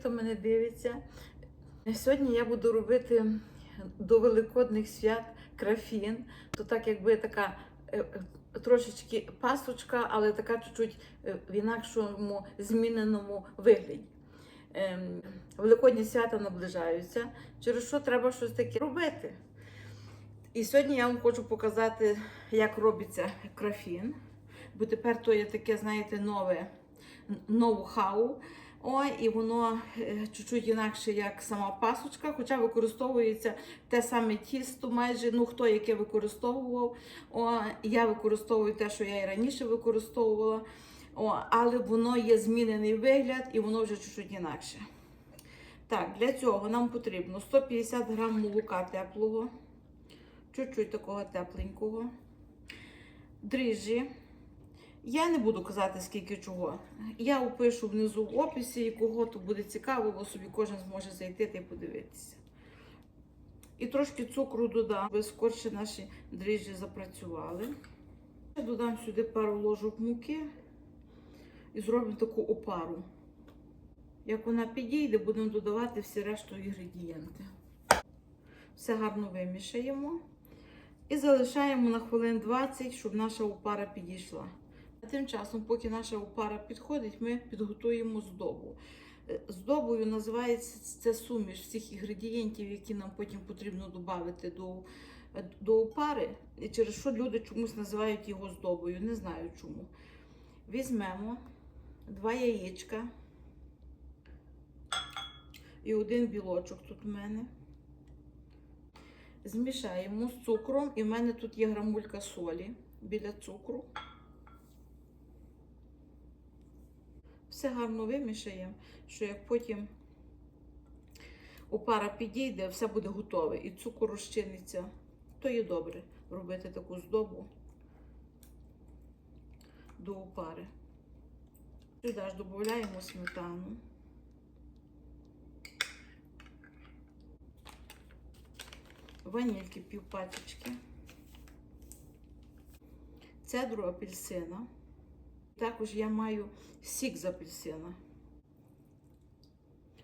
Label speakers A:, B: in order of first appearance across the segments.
A: хто мене дивиться. Сьогодні я буду робити до Великодних свят крафін. То так якби така е, е, трошечки пасочка, але така чуть-чуть е, в інакшому зміненому вигляді. Ем, Великодні свята наближаються, через що треба щось таке робити. І сьогодні я вам хочу показати, як робиться крафін. Бо тепер то є таке, знаєте, нове ноу-хау. О, і воно е, чуть-чуть інакше, як сама пасочка, хоча використовується те саме тісто, майже ну хто яке використовував. О, я використовую те, що я і раніше використовувала. О, але воно є змінений вигляд і воно вже чуть-чуть інакше. Так, для цього нам потрібно 150 грам молока теплого, чуть-чуть такого тепленького, дріжджі. Я не буду казати, скільки чого. Я опишу внизу в описі, і кого то буде цікаво, бо собі кожен зможе зайти та й подивитися. І трошки цукру додам, аби скорше наші дріжджі запрацювали. Я додам сюди пару ложок муки і зробимо таку опару. Як вона підійде, будемо додавати всі решту інгредієнти. Все гарно вимішаємо і залишаємо на хвилин 20, щоб наша опара підійшла. А тим часом, поки наша опара підходить, ми підготуємо здобу. Е, Здобою називається це суміш всіх інгредієнтів, які нам потім потрібно додати до, е, до опари. І через що люди чомусь називають його здобою. Не знаю чому. Візьмемо два яєчка і один білочок тут у мене. Змішаємо з цукром, і в мене тут є грамулька солі біля цукру. Все гарно вимішаємо, що як потім опара підійде, все буде готове і цукор розчиниться, то є добре робити таку здобу до опари. Сюди ж додаємо сметану. Ванільки пів пачечки. Цедру апельсина. Також я маю сік з апельсина.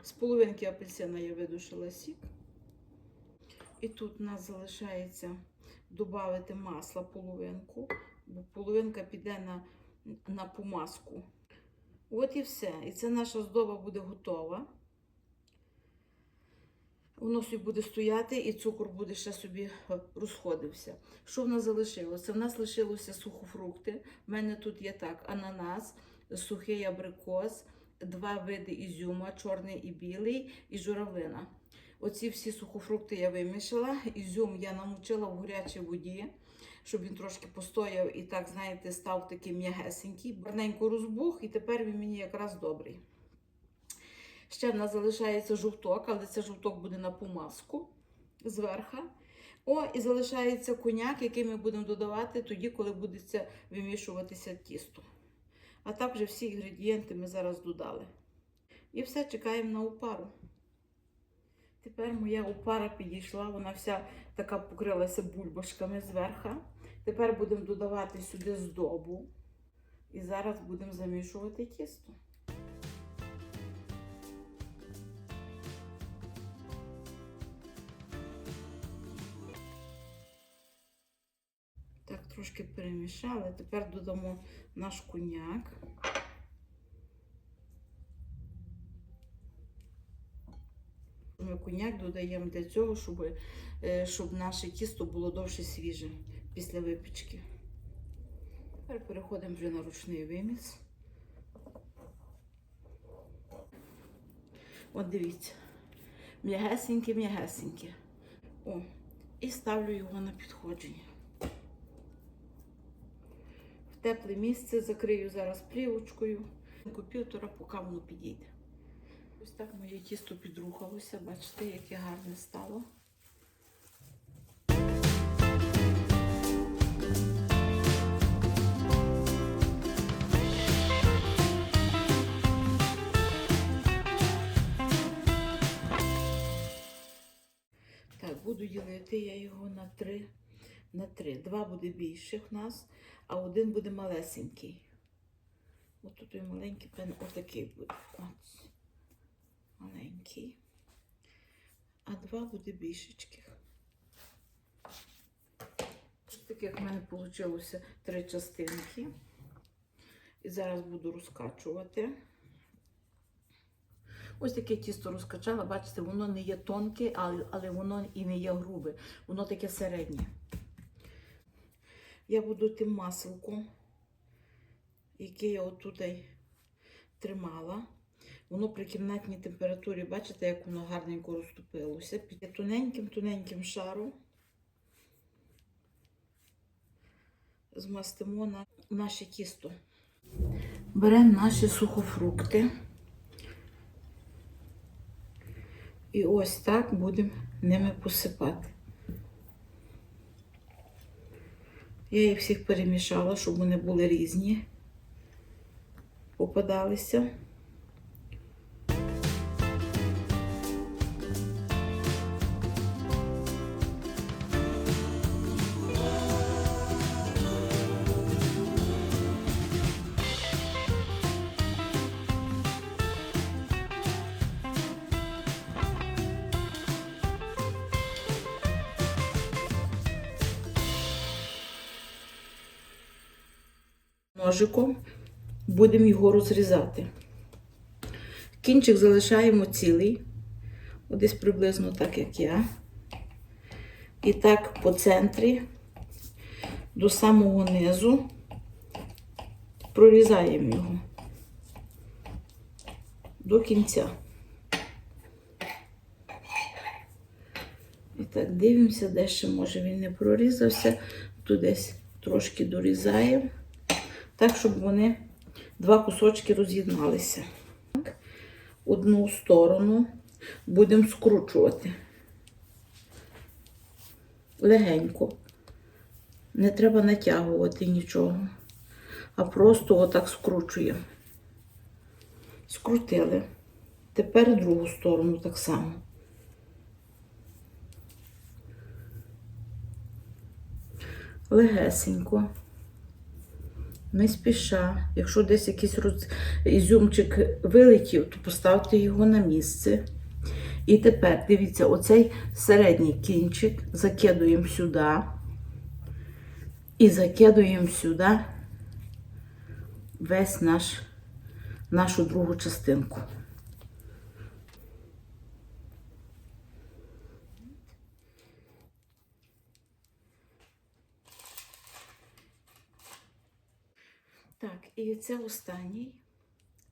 A: З половинки апельсина я видушила сік. І тут у нас залишається додати масла половинку, бо половинка піде на, на помазку. От і все. І це наша здоба буде готова. Воно собі буде стояти, і цукор буде ще собі е, розходився. Що в нас залишилося? В нас лишилося сухофрукти. У мене тут є так: ананас, сухий абрикос, два види ізюма, чорний і білий, і журавлина. Оці всі сухофрукти я вимішала. Ізюм я намочила в гарячій воді, щоб він трошки постояв і так, знаєте, став такий м'ягесенький. Барненько розбух, і тепер він мені якраз добрий. Ще в нас залишається жовток, але це жовток буде на помазку зверху. О, і залишається коняк, який ми будемо додавати тоді, коли буде вимішуватися тісто. А так вже всі інгредієнти ми зараз додали. І все, чекаємо на опару. Тепер моя опара підійшла, вона вся така покрилася бульбашками зверху. Тепер будемо додавати сюди здобу. І зараз будемо замішувати тісто. Трошки перемішали. Тепер додамо наш коньяк. Ми коньяк додаємо для цього, щоб, е, щоб наше тісто було довше свіже після випічки. Тепер переходимо вже на ручний виміс. От дивіться, м'ягесеньке, м'ягесеньке. О, і ставлю його на підходження. Тепле місце закрию зараз плівочкою. Півтора, поки воно підійде. Ось так моє тісто підрухалося. Бачите, яке гарне стало. Так, буду ділити я його на три. На три. Два буде більших в нас, а один буде малесенький. От тут і маленький пен отакий буде. От. маленький, а два буде більшечких. Ось таких в мене вийшло три частинки. І зараз буду розкачувати. Ось таке тісто розкачала, бачите, воно не є тонке, але воно і не є грубе. Воно таке середнє. Я буду тим маселком, яке я отуди тримала. Воно при кімнатній температурі, бачите, як воно гарненько розтопилося. Під тоненьким-тоненьким шаром змастимо на наше тісто. Беремо наші сухофрукти. І ось так будемо ними посипати. Я їх всіх перемішала, щоб вони були різні, попадалися. Ножиком будемо його розрізати. Кінчик залишаємо цілий, десь приблизно так, як я. І так по центрі до самого низу прорізаємо його до кінця. І так дивимося, де ще може він не прорізався. Тут десь трошки дорізаємо так, щоб вони два кусочки роз'єдналися. Одну сторону будемо скручувати легенько. Не треба натягувати нічого, а просто отак скручуємо. Скрутили. Тепер другу сторону так само. Легесенько не спіша. Якщо десь якийсь роз... ізюмчик вилетів, то поставте його на місце. І тепер, дивіться, оцей середній кінчик закидуємо сюди і закидуємо сюди весь наш, нашу другу частинку. Так, і це останній,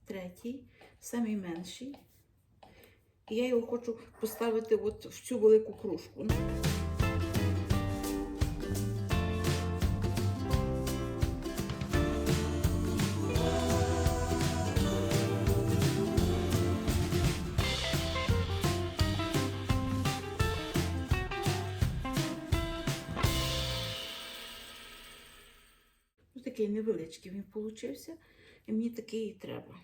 A: третій, самий менший. І я його хочу поставити от в цю велику кружку. Такий невеличкий він получився, і мені такий і треба.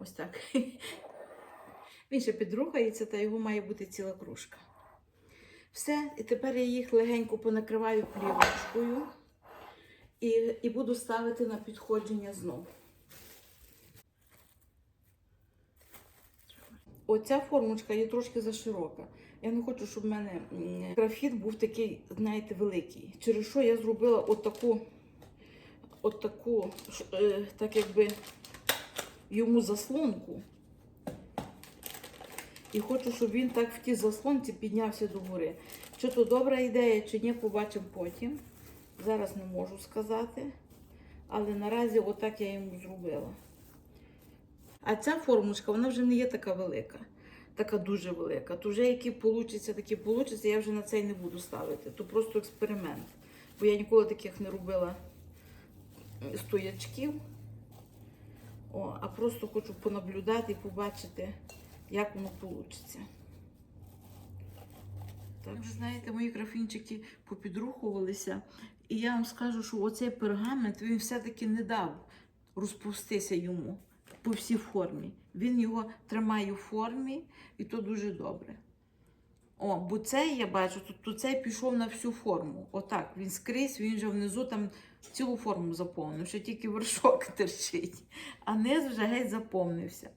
A: Ось так. Він ще підрухається, та його має бути ціла кружка. Все, і тепер я їх легенько понакриваю плівочкою і, і буду ставити на підходження знову. Оця формочка є трошки заширока. Я не хочу, щоб в мене графіт був такий, знаєте, великий. Через що я зробила отаку, отаку, е, так якби йому заслонку. І хочу, щоб він так в тій заслонці піднявся догори. Чи то добра ідея, чи ні, побачимо потім. Зараз не можу сказати. Але наразі отак я йому зробила. А ця формочка, вона вже не є така велика, така дуже велика. То вже які получиться, такі получаться, я вже на цей не буду ставити. То просто експеримент. Бо я ніколи таких не робила стоячків. О, а просто хочу понаблюдати і побачити, як воно вийде. Так, ви знаєте, мої графінчики попідрухувалися. І я вам скажу, що оцей пергамент він все-таки не дав розпустися йому по всій формі. Він його тримає у формі, і то дуже добре. О, бо цей я бачу, тут, тут цей пішов на всю форму. Отак, він скрізь, він же внизу там цілу форму заповнив, ще тільки вершок терчить, а низ вже геть заповнився.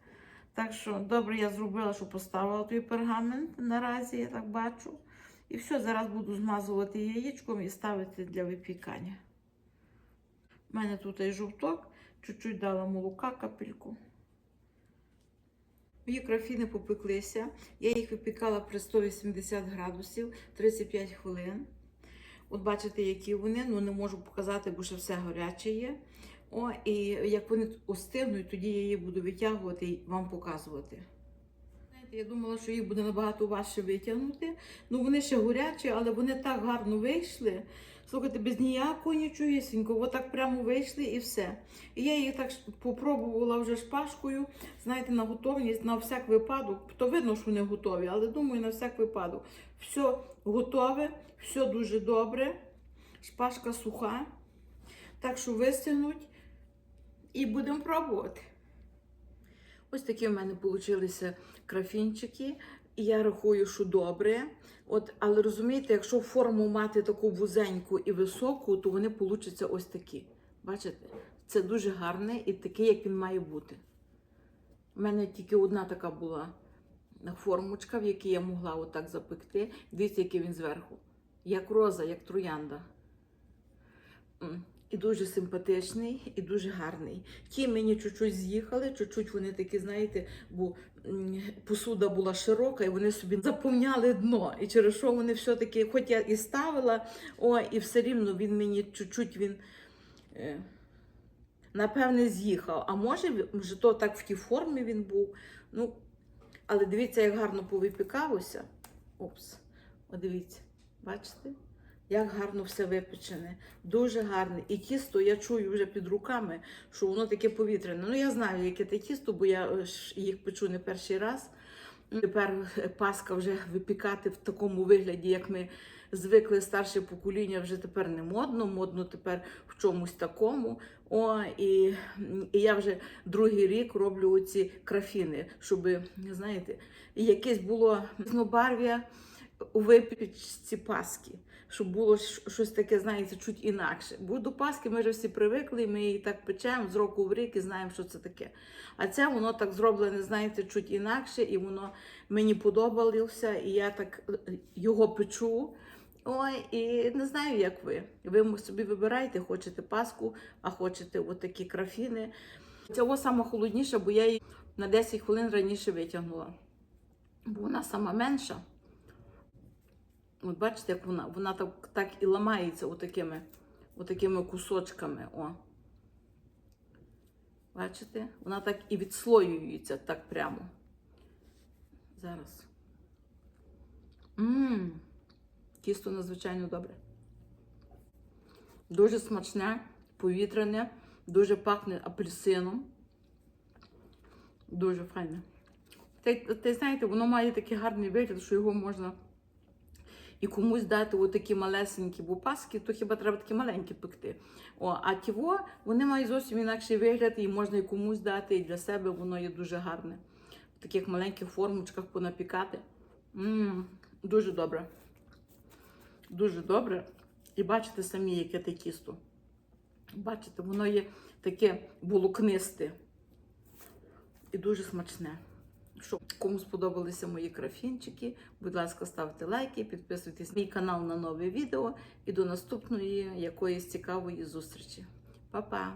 A: Так що добре я зробила, що поставила той пергамент наразі, я так бачу. І все, зараз буду змазувати яєчком і ставити для випікання. У мене тут і жовток, чуть-чуть дала молока, капельку. Мої крафіни попеклися. Я їх випікала при 180 градусів 35 хвилин. От бачите, які вони, ну не можу показати, бо ще все гаряче є. О, і як вони остигнуть, тоді я її буду витягувати і вам показувати. Я думала, що їх буде набагато важче витягнути. Ну вони ще горячі, але вони так гарно вийшли. Слухайте, без ніякого нічогісінького, отак прямо вийшли і все. І я їх так попробувала вже шпажкою, знаєте, на готовність, на всяк випадок. То видно, що вони готові, але думаю, на всяк випадок. Все готове, все дуже добре. Шпажка суха. Так що вистигнуть і будемо пробувати. Ось такі в мене вийшли крафінчики. І я рахую, що добре. От, але розумієте, якщо форму мати таку вузеньку і високу, то вони получаться ось такі. Бачите? Це дуже гарне і такий, як він має бути. У мене тільки одна така була формочка, в якій я могла отак запекти. Дивіться, який він зверху. Як роза, як троянда. І дуже симпатичний, і дуже гарний. Ті мені чуть-чуть з'їхали, чуть-чуть вони такі, знаєте, бо посуда була широка, і вони собі заповняли дно. І через що вони все-таки, хоч я і ставила, о, і все рівно він мені чуть-чуть він. Е, Напевне, з'їхав. А може, може, то так в тій формі він був. Ну, але дивіться, як гарно повипікалося. Опс, О, дивіться, бачите? Як гарно все випечене, дуже гарне. І тісто я чую вже під руками, що воно таке повітряне. Ну, я знаю, яке те тісто, бо я е, їх печу не перший раз. Тепер Паска вже випікати в такому вигляді, як ми звикли старше покоління, вже тепер не модно, модно тепер в чомусь такому. О, і, і я вже другий рік роблю оці крафіни, щоб, знаєте, якесь було різнобарв'я у випічці Паски, щоб було щось таке, знаєте, чуть інакше. Бо до Паски ми вже всі привикли, ми її так печемо з року в рік і знаємо, що це таке. А це воно так зроблене, знаєте, чуть інакше, і воно мені подобалося, і я так е, його печу. Ой, і не знаю, як ви. Ви собі вибираєте, хочете паску, а хочете отакі крафіни. Цього саме холодніше, бо я її на 10 хвилин раніше витягнула. Бо вона сама менша. От бачите, як вона, вона так, так і ламається отакими, отакими кусочками. О. Бачите? Вона так і відслоюється так прямо. Зараз. Мм, тісто надзвичайно добре. Дуже смачне, повітряне, дуже пахне апельсином. Дуже файне. Та, ти знаєте, воно має такий гарний вигляд, що його можна і комусь дати отакі малесенькі бупаски, то хіба треба такі маленькі пекти. О, а тіво, вони мають зовсім інакший вигляд, і можна і комусь дати, і для себе воно є дуже гарне. В таких маленьких формочках понапікати. М, дуже добре. Дуже добре. І бачите самі, яке те тісто. Бачите, воно є таке волокнисте і дуже смачне. Що кому сподобалися мої графінчики, будь ласка, ставте лайки, підписуйтесь на мій канал на нове відео і до наступної якоїсь цікавої зустрічі. Па-па!